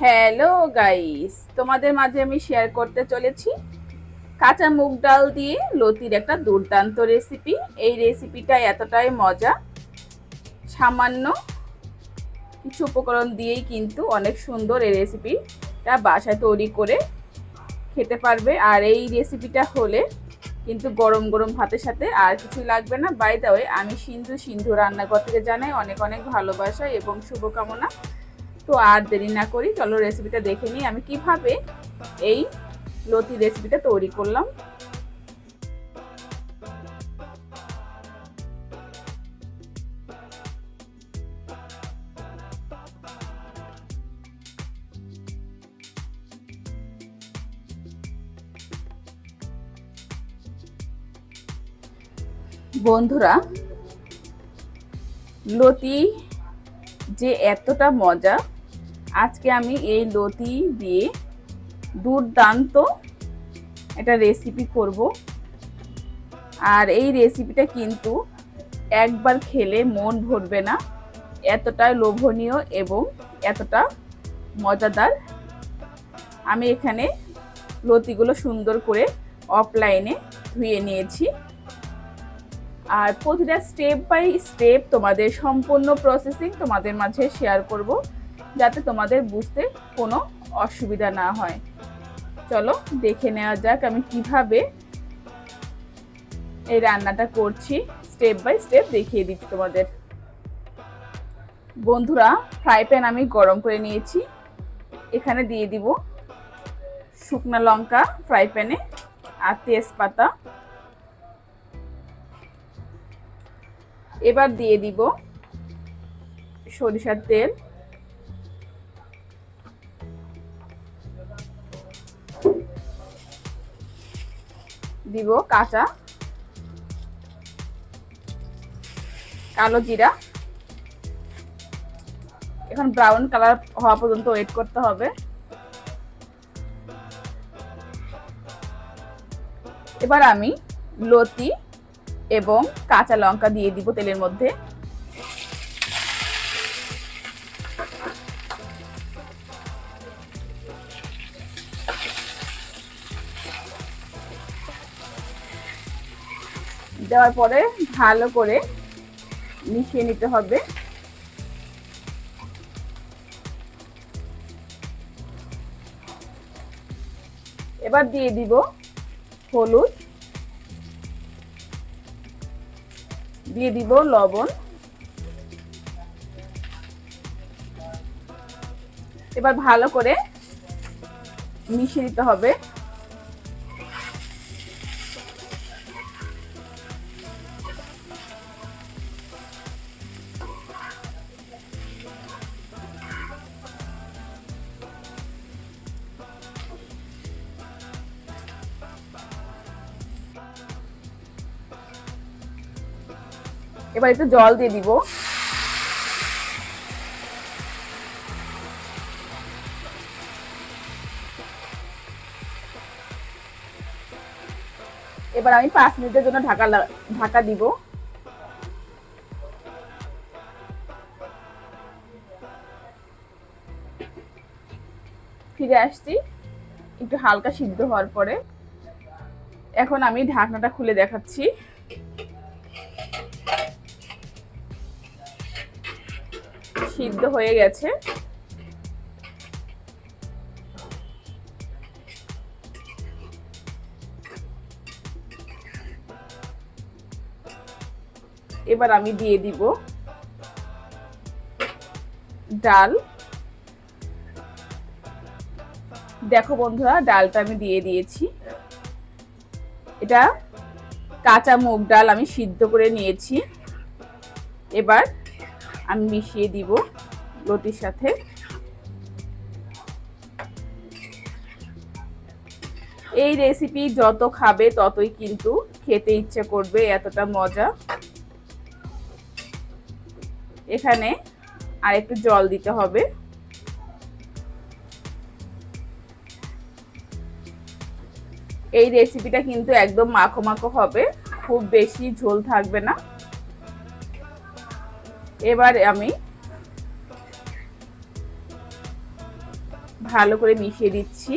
Hello guys তোমাদের মাঝে আমি শেয়ার করতে চলেছি কাঁচা মুগ ডাল দিয়ে লতির একটা দুর্দান্ত রেসিপি এই রেসিপিটা এতটাই মজা। সামান্য কিছু উপকরণ দিয়েই কিন্তু অনেক সুন্দর এই রেসিপিটা বাসায় তৈরি করে খেতে পারবে। আর এই রেসিপিটা হলে কিন্তু গরম গরম ভাতের সাথে আর কিছু লাগবে না। বাই দা আমি সিন্ধু সিন্ধু রান্নাঘর থেকে জানাই অনেক অনেক ভালোবাসা এবং শুভকামনা। তো আর দেরি না করি, চলো রেসিপিটা দেখে নিই। আমি কীভাবে এই লতি রেসিপিটা তৈরি করলাম। বন্ধুরা, লতি যে এতটা মজা আজকে আমি এই লতি দিয়ে দুর্দান্ত একটা রেসিপি করব। আর এই রেসিপিটা কিন্তু একবার খেলে মন ভরবে না। এতটাই লোভনীয় এবং এতটা মজাদার। আমি এখানে লতিগুলো সুন্দর করে অফলাইনে ধুয়ে নিয়েছি। আর প্রতিটা স্টেপ বাই স্টেপ তোমাদের সম্পূর্ণ প্রসেসিং তোমাদের মাঝে শেয়ার করব। যাতে তোমাদের বুঝতে কোনো অসুবিধা না হয়। চলো দেখে নেওয়া যাক আমি কীভাবে এই রান্নাটা করছি। স্টেপ বাই স্টেপ দেখিয়ে দিচ্ছি তোমাদের। বন্ধুরা ফ্রাই প্যান আমি গরম করে নিয়েছি। এখানে দিয়ে দিব শুকনা লঙ্কা ফ্রাই প্যানে আর তেজপাতা। এবার দিয়ে দিব সরিষার তেল। দিব কাঁচা। কালো জিরা। এখন ব্রাউন কালার হওয়া পর্যন্ত ওয়েট করতে হবে। এবার আমি লতি এবং কাঁচা লঙ্কা দিয়ে দিব তেলের মধ্যে। দেওয়ার পরে ভালো করে মিশিয়ে নিতে হবে। এবার দিয়ে দিব হলুদ। দিয়ে দিব লবণ। এবার ভালো করে মিশিয়ে দিতে হবে। এবার একটু জল দিয়ে দিব। এবার আমি পাঁচ মিনিটের জন্য ঢাকা ঢাকা দিব। ফিরে আসছি। একটু হালকা সিদ্ধ হওয়ার পরে। এখন আমি ঢাকনাটা খুলে দেখাচ্ছি। সিদ্ধ হয়ে গেছে। এবার আমি দিয়ে দিব ডাল। দেখো বন্ধুরা, ডালটা আমি দিয়ে দিয়েছি। এটা কাঁচা মুগ ডাল আমি সিদ্ধ করে নিয়েছি। এবার আমি মিশিয়ে দিব রুটির সাথে। এই রেসিপি যত খাবে ততই কিন্তু খেতে ইচ্ছে করবে, এতটা মজা। এখানে আর একটু জল দিতে হবে। এই রেসিপিটা কিন্তু একদম মাখো মাখো হবে, খুব বেশি ঝোল থাকবে না। এবার আমি ভালো করে মিশিয়ে দিচ্ছি।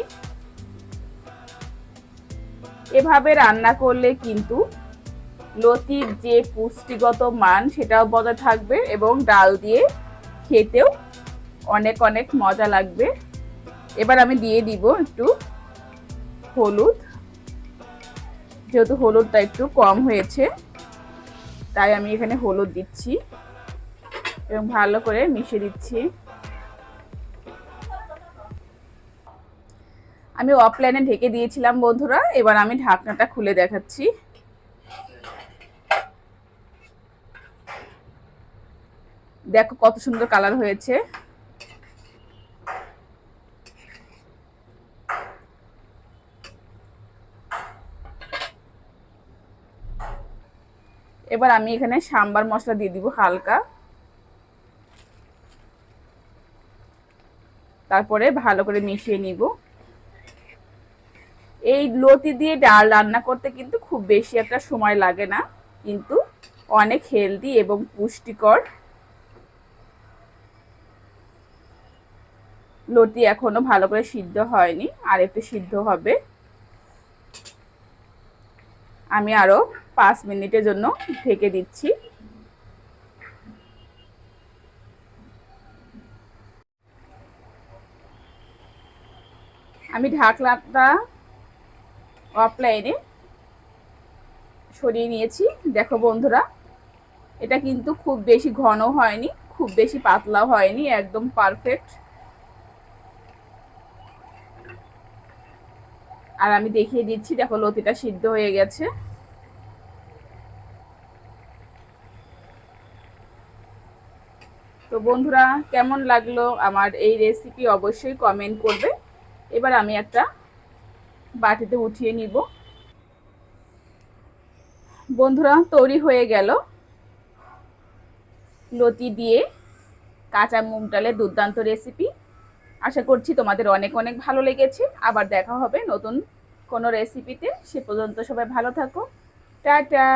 এভাবে রান্না করলে কিন্তু লতির যে পুষ্টিগত মান সেটাও বজায় থাকবে এবং ডাল দিয়ে খেতেও অনেক অনেক মজা লাগবে। এবার আমি দিয়ে দিব একটু হলুদ। যেহেতু হলুদটা একটু কম হয়েছে, তাই আমি এখানে হলুদ দিচ্ছি। এবং ভালো করে মিশিয়ে দিচ্ছি। আমি অফলাইনে ঢেকে দিয়েছিলাম বন্ধুরা, এবার আমি ঢাকনাটা খুলে দেখাচ্ছি। দেখো কত সুন্দর কালার হয়েছে। এবার আমি এখানে সাম্বার মশলা দিয়ে দিব হালকা। তারপরে ভালো করে মিশিয়ে নিব। এই লতি দিয়ে ডাল রান্না করতে কিন্তু খুব বেশি একটা সময় লাগে না, কিন্তু অনেক হেলদি এবং পুষ্টিকর। লতি এখনও ভালো করে সিদ্ধ হয়নি, আর একটু সিদ্ধ হবে। আমি আরও পাঁচ মিনিটের জন্য ঢেকে দিচ্ছি। আমি ঢাকলাটা অফলাইনে সরিয়ে নিয়েছি। দেখো বন্ধুরা, এটা কিন্তু খুব বেশি ঘন হয়নি, খুব বেশি পাতলাও হয়নি, একদম পারফেক্ট আর আমি দেখিয়ে দিচ্ছি, দেখো লতিটা সিদ্ধ হয়ে গেছে। তো বন্ধুরা, কেমন লাগল আমার এই রেসিপি অবশ্যই কমেন্ট করবে। এবার আমি একটা বাটিতে উঠিয়ে নিব। বন্ধুরা, তৈরি হয়ে গেল। লতি দিয়ে কাঁচা মুগ ডালের দুর্দান্ত রেসিপি। আশা করছি তোমাদের অনেক অনেক ভালো লেগেছে। আবার দেখা হবে নতুন কোনো রেসিপিতে। সে পর্যন্ত সবাই ভালো থাকো। টাটা!